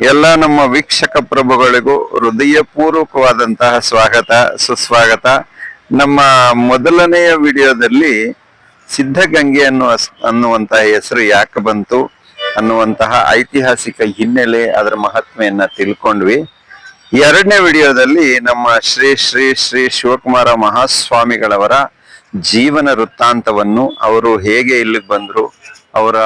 ಎಲ್ಲ ನಮ್ಮ ವೀಕ್ಷಕ ಪ್ರಭುಗಳಿಗೂ ಹೃದಯಪೂರ್ವಕವಾದಂತಹ ಸ್ವಾಗತ, ಸುಸ್ವಾಗತ. ನಮ್ಮ ಮೊದಲನೆಯ ವಿಡಿಯೋದಲ್ಲಿ ಸಿದ್ಧಗಂಗೆ ಅನ್ನುವ ಅನ್ನುವಂತಹ ಹೆಸರು ಯಾಕೆ ಬಂತು ಅನ್ನುವಂತಹ ಐತಿಹಾಸಿಕ ಹಿನ್ನೆಲೆ ಅದರ ಮಹಾತ್ಮೆಯನ್ನ ತಿಳ್ಕೊಂಡ್ವಿ. ಎರಡನೇ ವಿಡಿಯೋದಲ್ಲಿ ನಮ್ಮ ಶ್ರೀ ಶ್ರೀ ಶ್ರೀ ಶಿವಕುಮಾರ ಮಹಾಸ್ವಾಮಿಗಳವರ ಜೀವನ ವೃತ್ತಾಂತವನ್ನು ಅವರು ಹೇಗೆ ಇಲ್ಲಿಗೆ ಬಂದರು, ಅವರ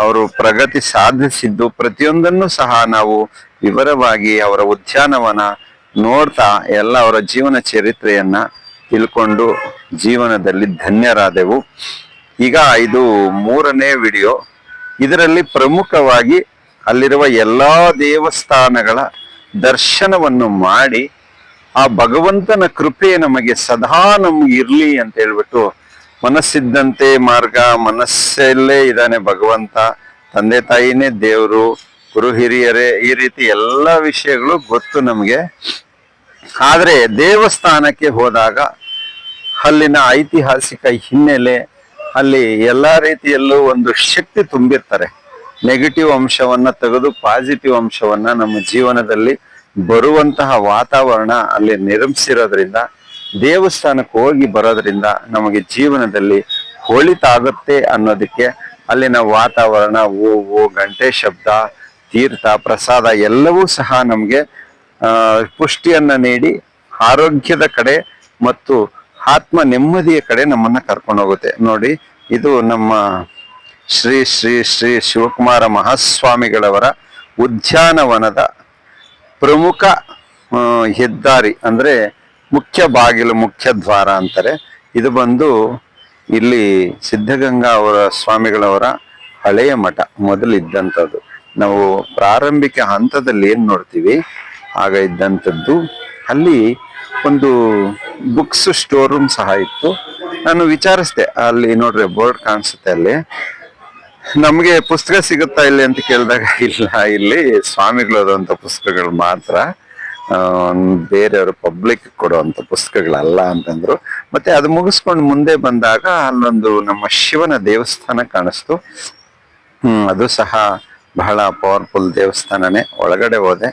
ಅವರು ಪ್ರಗತಿ ಸಾಧಿಸಿದ್ದು ಪ್ರತಿಯೊಂದನ್ನು ಸಹ ನಾವು ವಿವರವಾಗಿ ಅವರ ಉದ್ಯಾನವನ ನೋಡ್ತಾ ಎಲ್ಲ ಅವರ ಜೀವನ ಚರಿತ್ರೆಯನ್ನ ತಿಳ್ಕೊಂಡು ಜೀವನದಲ್ಲಿ ಧನ್ಯರಾದೆವು. ಈಗ ಇದು ಮೂರನೇ ವಿಡಿಯೋ. ಇದರಲ್ಲಿ ಪ್ರಮುಖವಾಗಿ ಅಲ್ಲಿರುವ ಎಲ್ಲಾ ದೇವಸ್ಥಾನಗಳ ದರ್ಶನವನ್ನು ಮಾಡಿ ಆ ಭಗವಂತನ ಕೃಪೆ ನಮಗೆ ಸದಾ ನಮ್ಗೆ ಇರ್ಲಿ ಅಂತ ಹೇಳ್ಬಿಟ್ಟು ಮನಸ್ಸಿದ್ದಂತೆ ಮಾರ್ಗ, ಮನಸ್ಸಲ್ಲೇ ಇದ್ದಾನೆ ಭಗವಂತ. ತಂದೆ ತಾಯಿನೇ ದೇವರು, ಗುರು ಹಿರಿಯರೇ, ಈ ರೀತಿ ಎಲ್ಲ ವಿಷಯಗಳು ಗೊತ್ತು ನಮಗೆ. ಆದರೆ ದೇವಸ್ಥಾನಕ್ಕೆ ಹೋದಾಗ ಅಲ್ಲಿನ ಐತಿಹಾಸಿಕ ಹಿನ್ನೆಲೆ, ಅಲ್ಲಿ ಎಲ್ಲ ರೀತಿಯಲ್ಲೂ ಒಂದು ಶಕ್ತಿ ತುಂಬಿರ್ತಾರೆ. ನೆಗೆಟಿವ್ ಅಂಶವನ್ನ ತೆಗೆದು ಪಾಸಿಟಿವ್ ಅಂಶವನ್ನ ನಮ್ಮ ಜೀವನದಲ್ಲಿ ಬರುವಂತಹ ವಾತಾವರಣ ಅಲ್ಲಿ ನಿರ್ಮಿಸಿರೋದ್ರಿಂದ ದೇವಸ್ಥಾನಕ್ಕೆ ಹೋಗಿ ಬರೋದ್ರಿಂದ ನಮಗೆ ಜೀವನದಲ್ಲಿ ಒಳಿತಾಗುತ್ತೆ ಅನ್ನೋದಕ್ಕೆ ಅಲ್ಲಿನ ವಾತಾವರಣ ಹೂವು ಗಂಟೆ ಶಬ್ದ, ತೀರ್ಥ, ಪ್ರಸಾದ ಎಲ್ಲವೂ ಸಹ ನಮಗೆ ಪುಷ್ಟಿಯನ್ನ ನೀಡಿ ಆರೋಗ್ಯದ ಕಡೆ ಮತ್ತು ಆತ್ಮ ನೆಮ್ಮದಿಯ ಕಡೆ ನಮ್ಮನ್ನ ಕರ್ಕೊಂಡು ಹೋಗುತ್ತೆ. ನೋಡಿ, ಇದು ನಮ್ಮ ಶ್ರೀ ಶ್ರೀ ಶ್ರೀ ಶಿವಕುಮಾರ ಮಹಾಸ್ವಾಮಿಗಳವರ ಉದ್ಯಾನವನದ ಪ್ರಮುಖ ಹೆದ್ದಾರಿ. ಅಂದ್ರೆ ಮುಖ್ಯ ಬಾಗಿಲು, ಮುಖ್ಯ ದ್ವಾರ ಅಂತಾರೆ. ಇದು ಬಂದು ಇಲ್ಲಿ ಸಿದ್ಧಗಂಗಾ ಅವರ ಸ್ವಾಮಿಗಳವರ ಹಳೆಯ ಮಠ ಮೊದಲಿದ್ದಂಥದ್ದು. ನಾವು ಪ್ರಾರಂಭಿಕ ಹಂತದಲ್ಲಿ ಏನು ನೋಡ್ತೀವಿ? ಆಗ ಇದ್ದಂಥದ್ದು. ಅಲ್ಲಿ ಒಂದು ಬುಕ್ಸ್ ಸ್ಟೋರ್ ರೂಮ್ ಸಹ ಇತ್ತು. ನಾನು ವಿಚಾರಿಸ್ದೆ, ಅಲ್ಲಿ ನೋಡ್ರಿ ಬೋರ್ಡ್ ಕಾಣಿಸುತ್ತೆ ಅಲ್ಲಿ. ನಮಗೆ ಪುಸ್ತಕ ಸಿಗುತ್ತಾ ಇಲ್ಲಿ ಅಂತ ಕೇಳಿದಾಗ, ಇಲ್ಲ, ಇಲ್ಲಿ ಸ್ವಾಮಿಗಳು ಓದುವಂತ ಪುಸ್ತಕಗಳು ಮಾತ್ರ. ಬೇರೆಯವರು ಪಬ್ಲಿಕ್ ಕೊಡುವಂತ ಪುಸ್ತಕಗಳಲ್ಲ ಅಂತಂದ್ರು. ಮತ್ತೆ ಅದು ಮುಗಿಸ್ಕೊಂಡು ಮುಂದೆ ಬಂದಾಗ ಅಲ್ಲೊಂದು ನಮ್ಮ ಶಿವನ ದೇವಸ್ಥಾನ ಕಾಣಿಸ್ತು. ಅದು ಸಹ ಬಹಳ ಪವರ್ಫುಲ್ ದೇವಸ್ಥಾನನೇ. ಒಳಗಡೆ ಹೋದೆ.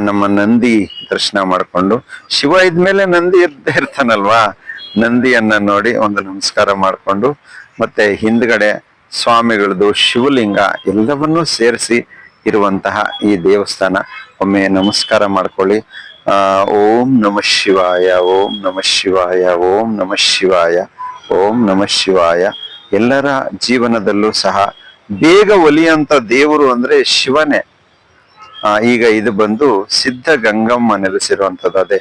ನಮ್ಮ ನಂದಿ ದರ್ಶನ ಮಾಡಿಕೊಂಡು. ಶಿವ ಇದ್ಮೇಲೆ ನಂದಿ ಇದ್ದೇ ಇರ್ತಾನಲ್ವಾ? ನಂದಿಯನ್ನ ನೋಡಿ ಒಂದು ನಮಸ್ಕಾರ ಮಾಡಿಕೊಂಡು. ಮತ್ತೆ ಹಿಂದ್ಗಡೆ ಸ್ವಾಮಿಗಳದು ಶಿವಲಿಂಗ ಎಲ್ಲವನ್ನೂ ಸೇರಿಸಿ ಇರುವಂತಹ ಈ ದೇವಸ್ಥಾನ. ಒಮ್ಮೆ ನಮಸ್ಕಾರ ಮಾಡ್ಕೊಳ್ಳಿ. ಓಂ ನಮ ಶಿವಾಯ, ಓಂ ನಮ ಶಿವಾಯ, ಓಂ ನಮ ಶಿವಾಯ, ಓಂ ನಮ ಶಿವಾಯ. ಎಲ್ಲರ ಜೀವನದಲ್ಲೂ ಸಹ ಬೇಗ ಒಲಿಯಂತ ದೇವರು ಅಂದ್ರೆ ಶಿವನೇ. ಈಗ ಇದು ಬಂದು ಸಿದ್ಧ ಗಂಗಮ್ಮ ನೆಲೆಸಿರುವಂತದ್ದು ಅದೇ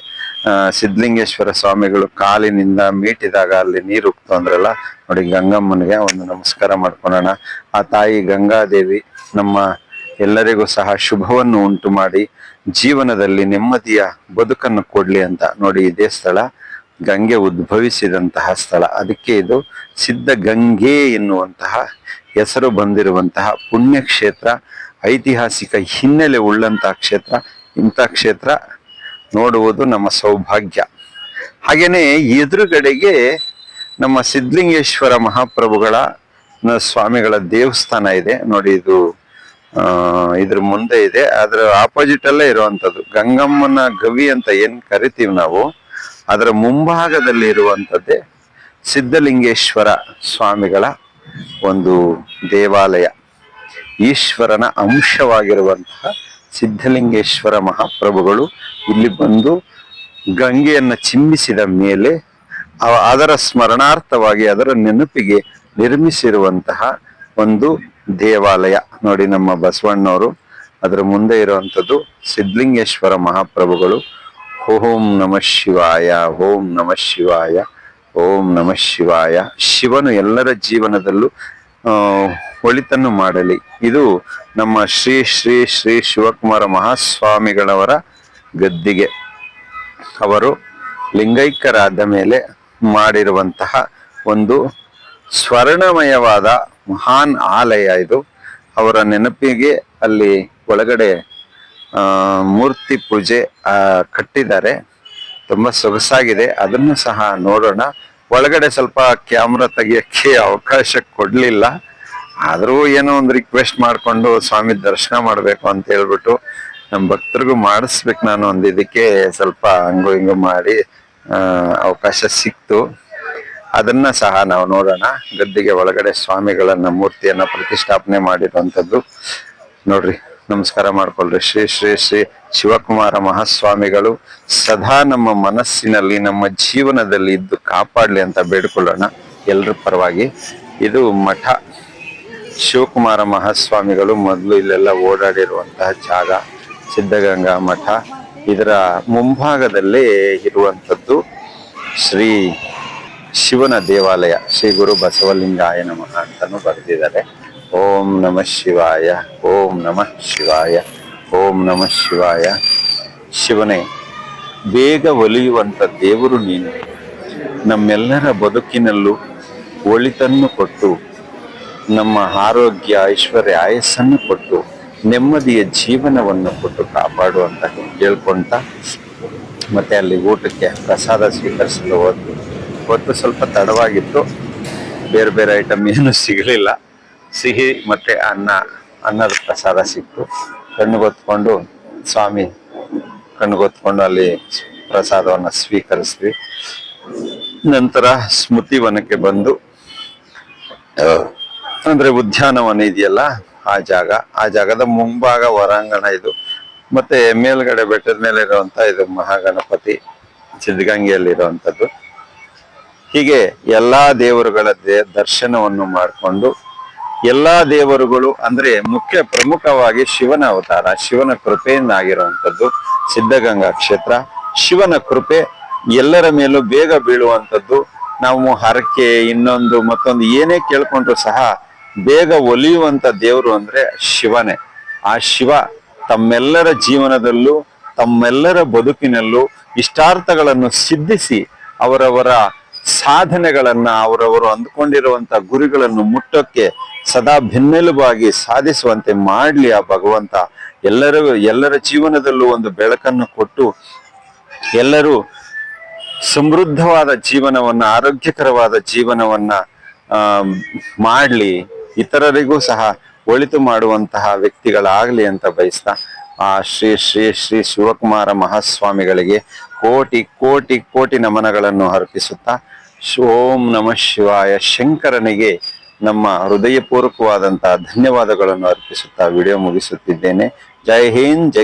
ಸಿದ್ಧಲಿಂಗೇಶ್ವರ ಸ್ವಾಮಿಗಳು ಕಾಲಿನಿಂದ ಮೀಟಿದಾಗ ಅಲ್ಲಿ ನೀರು ಉಕ್ತು ಅಂದ್ರಲ್ಲ, ನೋಡಿ ಗಂಗಮ್ಮನಿಗೆ ಒಂದು ನಮಸ್ಕಾರ ಮಾಡ್ಕೊಳ್ಳೋಣ ಆ ತಾಯಿ ಗಂಗಾದೇವಿ ನಮ್ಮ ಎಲ್ಲರಿಗೂ ಸಹ ಶುಭವನ್ನು ಉಂಟು ಮಾಡಿ ಜೀವನದಲ್ಲಿ ನೆಮ್ಮದಿಯ ಬದುಕನ್ನು ಕೊಡ್ಲಿ ಅಂತ ನೋಡಿ ಇದೇ ಸ್ಥಳ. ಗಂಗೆ ಉದ್ಭವಿಸಿದಂತಹ ಸ್ಥಳ. ಅದಕ್ಕೆ ಇದು ಸಿದ್ಧ ಗಂಗೆ ಎನ್ನುವಂತಹ ಹೆಸರು ಬಂದಿರುವಂತಹ ಪುಣ್ಯಕ್ಷೇತ್ರ. ಐತಿಹಾಸಿಕ ಹಿನ್ನೆಲೆ ಉಳ್ಳಂತಹ ಕ್ಷೇತ್ರ. ಇಂಥ ಕ್ಷೇತ್ರ ನೋಡುವುದು ನಮ್ಮ ಸೌಭಾಗ್ಯ. ಹಾಗೆಯೇ ಎದುರುಗಡೆಗೆ ನಮ್ಮ ಸಿದ್ಧಲಿಂಗೇಶ್ವರ ಮಹಾಪ್ರಭುಗಳ ಸ್ವಾಮಿಗಳ ದೇವಸ್ಥಾನ ಇದೆ. ನೋಡಿ ಇದು ಇದ್ರ ಮುಂದೆ ಇದೆ. ಅದ್ರ ಆಪೋಸಿಟ್ ಅಲ್ಲೇ ಇರುವಂತದ್ದು ಗಂಗಮ್ಮನ ಗವಿ ಅಂತ ಏನ್ ಕರಿತೀವಿ ನಾವು, ಅದರ ಮುಂಭಾಗದಲ್ಲಿ ಇರುವಂತದ್ದೇ ಸಿದ್ಧಲಿಂಗೇಶ್ವರ ಸ್ವಾಮಿಗಳ ಒಂದು ದೇವಾಲಯ. ಈಶ್ವರನ ಅಂಶವಾಗಿರುವಂತಹ ಸಿದ್ಧಲಿಂಗೇಶ್ವರ ಮಹಾಪ್ರಭುಗಳು ಇಲ್ಲಿ ಬಂದು ಗಂಗೆಯನ್ನ ಚಿಮ್ಮಿಸಿದ ಮೇಲೆ ಅದರ ಸ್ಮರಣಾರ್ಥವಾಗಿ ಅದರ ನೆನಪಿಗೆ ನಿರ್ಮಿಸಿರುವಂತಹ ಒಂದು ದೇವಾಲಯ. ನೋಡಿ ನಮ್ಮ ಬಸವಣ್ಣವರು. ಅದರ ಮುಂದೆ ಇರುವಂತದ್ದು ಸಿದ್ಧಲಿಂಗೇಶ್ವರ ಮಹಾಪ್ರಭುಗಳು. ಓಂ ನಮ ಶಿವಾಯ, ಓಂ ನಮ ಶಿವಾಯ, ಓಂ ನಮ ಶಿವಾಯ. ಶಿವನು ಎಲ್ಲರ ಜೀವನದಲ್ಲೂ ಒಳಿತನ್ನು ಮಾಡಲಿ. ಇದು ನಮ್ಮ ಶ್ರೀ ಶ್ರೀ ಶ್ರೀ ಶಿವಕುಮಾರ ಮಹಾಸ್ವಾಮಿಗಳವರ ಗದ್ದಿಗೆ. ಅವರು ಲಿಂಗೈಕ್ಯರಾದ ಮೇಲೆ ಮಾಡಿರುವಂತಹ ಒಂದು ಸ್ವರ್ಣಮಯವಾದ ಮಹಾನ್ ಆಲಯ ಇದು. ಅವರ ನೆನಪಿಗೆ ಅಲ್ಲಿ ಒಳಗಡೆ ಮೂರ್ತಿ ಪೂಜೆ ಕಟ್ಟಿದ್ದಾರೆ. ತುಂಬಾ ಸೊಗಸಾಗಿದೆ. ಅದನ್ನು ಸಹ ನೋಡೋಣ. ಒಳಗಡೆ ಸ್ವಲ್ಪ ಕ್ಯಾಮ್ರಾ ತೆಗಿಯಕ್ಕೆ ಅವಕಾಶ ಕೊಡ್ಲಿಲ್ಲ. ಆದರೂ ಏನೋ ಒಂದು ರಿಕ್ವೆಸ್ಟ್ ಮಾಡ್ಕೊಂಡು ಸ್ವಾಮಿ ದರ್ಶನ ಮಾಡಬೇಕು ಅಂತ ಹೇಳ್ಬಿಟ್ಟು ನಮ್ಮ ಭಕ್ತರಿಗೂ ಮಾಡಿಸ್ಬೇಕು ನಾನು ಒಂದು ಇದಕ್ಕೆ ಸ್ವಲ್ಪ ಹಂಗು ಹಿಂಗು ಮಾಡಿ ಅವಕಾಶ ಸಿಕ್ತು. ಅದನ್ನ ಸಹ ನಾವು ನೋಡೋಣ. ಗದ್ದಿಗೆ ಒಳಗಡೆ ಸ್ವಾಮಿಗಳನ್ನ ಮೂರ್ತಿಯನ್ನ ಪ್ರತಿಷ್ಠಾಪನೆ ಮಾಡಿರುವಂತದ್ದು ನೋಡ್ರಿ, ನಮಸ್ಕಾರ ಮಾಡ್ಕೊಳ್ರಿ. ಶ್ರೀ ಶ್ರೀ ಶ್ರೀ ಶಿವಕುಮಾರ ಮಹಾಸ್ವಾಮಿಗಳು ಸದಾ ನಮ್ಮ ಮನಸ್ಸಿನಲ್ಲಿ, ನಮ್ಮ ಜೀವನದಲ್ಲಿ ಇದ್ದು ಕಾಪಾಡ್ಲಿ ಅಂತ ಬೇಡ್ಕೊಳ್ಳೋಣ. ಎಲ್ರ ಪರವಾಗಿ. ಇದು ಮಠ. ಶಿವಕುಮಾರ ಮಹಾಸ್ವಾಮಿಗಳು ಮೊದಲು ಇಲ್ಲೆಲ್ಲ ಓಡಾಡಿರುವಂತಹ ಜಾಗ, ಸಿದ್ಧಗಂಗಾ ಮಠ. ಇದರ ಮುಂಭಾಗದಲ್ಲೇ ಇರುವಂಥದ್ದು ಶ್ರೀ ಶಿವನ ದೇವಾಲಯ, ಶ್ರೀ ಗುರು ಬಸವಲಿಂಗಾಯ ನಮಃ ಅಂತಾನು ಬರೆದಿದ್ದಾರೆ. ಓಂ ನಮಃ ಶಿವಾಯ, ಓಂ ನಮಃ ಶಿವಾಯ, ಓಂ ನಮಃ ಶಿವಾಯ. ಶಿವನೇ, ಬೇಗ ಒಲಿಯುವಂಥ ದೇವರು ನೀನು. ನಮ್ಮೆಲ್ಲರ ಬದುಕಿನಲ್ಲೂ ಒಳಿತನ್ನು ಕೊಟ್ಟು, ನಮ್ಮ ಆರೋಗ್ಯ, ಐಶ್ವರ್ಯ, ಆಯಸ್ಸನ್ನು ಕೊಟ್ಟು, ನೆಮ್ಮದಿಯ ಜೀವನವನ್ನು ಕೊಟ್ಟು ಕಾಪಾಡುವಂತ ಕೇಳ್ಕೊಂತ ಮತ್ತೆ ಅಲ್ಲಿ ಊಟಕ್ಕೆ ಪ್ರಸಾದ ಸ್ವೀಕರಿಸಲು ಹೋದ್ವಿ. ಹೊತ್ತು ಸ್ವಲ್ಪ ತಡವಾಗಿತ್ತು. ಬೇರೆ ಬೇರೆ ಐಟಮ್ ಏನು ಸಿಗಲಿಲ್ಲ. ಸಿಹಿ ಮತ್ತೆ ಅನ್ನ, ಅನ್ನದ ಪ್ರಸಾದ ಸಿಕ್ತು. ಕಣ್ಣುಗೊತ್ಕೊಂಡು ಸ್ವಾಮಿ ಕಣ್ಣುಗೊತ್ಕೊಂಡು ಅಲ್ಲಿ ಪ್ರಸಾದವನ್ನ ಸ್ವೀಕರಿಸಿದ್ವಿ. ನಂತರ ಸ್ಮೃತಿವನಕ್ಕೆ ಬಂದು ಅಂದರೆ ಉದ್ಯಾನವನ ಇದೆಯಲ್ಲ ಆ ಜಾಗ. ಆ ಜಾಗದ ಮುಂಭಾಗ ಹೊರಾಂಗಣ ಇದು. ಮತ್ತೆ ಮೇಲ್ಗಡೆ ಬೆಟ್ಟದ ಮೇಲೆ ಇರುವಂತ ಇದು ಮಹಾಗಣಪತಿ ಸಿದ್ಧಗಂಗೆಯಲ್ಲಿ ಇರುವಂತದ್ದು ಹೀಗೆ ಎಲ್ಲಾ ದೇವರುಗಳ ದರ್ಶನವನ್ನು ಮಾಡಿಕೊಂಡು ಎಲ್ಲಾ ದೇವರುಗಳು ಅಂದ್ರೆ ಮುಖ್ಯ ಪ್ರಮುಖವಾಗಿ ಶಿವನ ಅವತಾರ, ಶಿವನ ಕೃಪೆಯಿಂದ ಆಗಿರುವಂತದ್ದು ಸಿದ್ಧಗಂಗಾ ಕ್ಷೇತ್ರ. ಶಿವನ ಕೃಪೆ ಎಲ್ಲರ ಮೇಲೂ ಬೇಗ ಬೀಳುವಂಥದ್ದು ನಾವು ಹರಕೆ, ಇನ್ನೊಂದು, ಮತ್ತೊಂದು ಏನೇ ಕೇಳ್ಕೊಂಡ್ರು ಸಹ ಬೇಗ ಒಲಿಯುವಂತ ದೇವರು ಅಂದ್ರೆ ಶಿವನೇ. ಆ ಶಿವ ತಮ್ಮೆಲ್ಲರ ಜೀವನದಲ್ಲೂ, ತಮ್ಮೆಲ್ಲರ ಬದುಕಿನಲ್ಲೂ ಇಷ್ಟಾರ್ಥಗಳನ್ನು ಸಿದ್ಧಿಸಿ ಅವರವರ ಸಾಧನೆಗಳನ್ನ ಅವರವರು ಅಂದ್ಕೊಂಡಿರುವಂತ ಗುರಿಗಳನ್ನು ಮುಟ್ಟಕ್ಕೆ ಸದಾ ಬೆನ್ನೆಲುಬಾಗಿ ಸಾಧಿಸುವಂತೆ ಮಾಡ್ಲಿ ಆ ಭಗವಂತ. ಎಲ್ಲರ ಎಲ್ಲರ ಜೀವನದಲ್ಲೂ ಒಂದು ಬೆಳಕನ್ನು ಕೊಟ್ಟು ಎಲ್ಲರೂ ಸಮೃದ್ಧವಾದ ಜೀವನವನ್ನ, ಆರೋಗ್ಯಕರವಾದ ಜೀವನವನ್ನ, ಆ, ಮಾಡ್ಲಿ, ಇತರರಿಗೂ ಸಹ ಒಳಿತು ಮಾಡುವಂತಹ ವ್ಯಕ್ತಿಗಳಾಗ್ಲಿ ಅಂತ ಬಯಸ್ತಾ, ಆ, ಶ್ರೀ ಶ್ರೀ ಶ್ರೀ ಶಿವಕುಮಾರ ಮಹಾಸ್ವಾಮಿಗಳಿಗೆ ಕೋಟಿ ಕೋಟಿ ಕೋಟಿ ನಮನಗಳನ್ನು ಅರ್ಪಿಸುತ್ತಾ ಓಂ ನಮಃ ಶಿವಾಯ. ಶಂಕರನಿಗೆ ನಮ್ಮ ಹೃದಯಪೂರ್ವಕವಾದಂತಹ ಧನ್ಯವಾದಗಳನ್ನು ಅರ್ಪಿಸುತ್ತಾ ವಿಡಿಯೋ ಮುಗಿಸುತ್ತಿದ್ದೇನೆ. ಜೈ ಹಿಂದ್ ಜೈ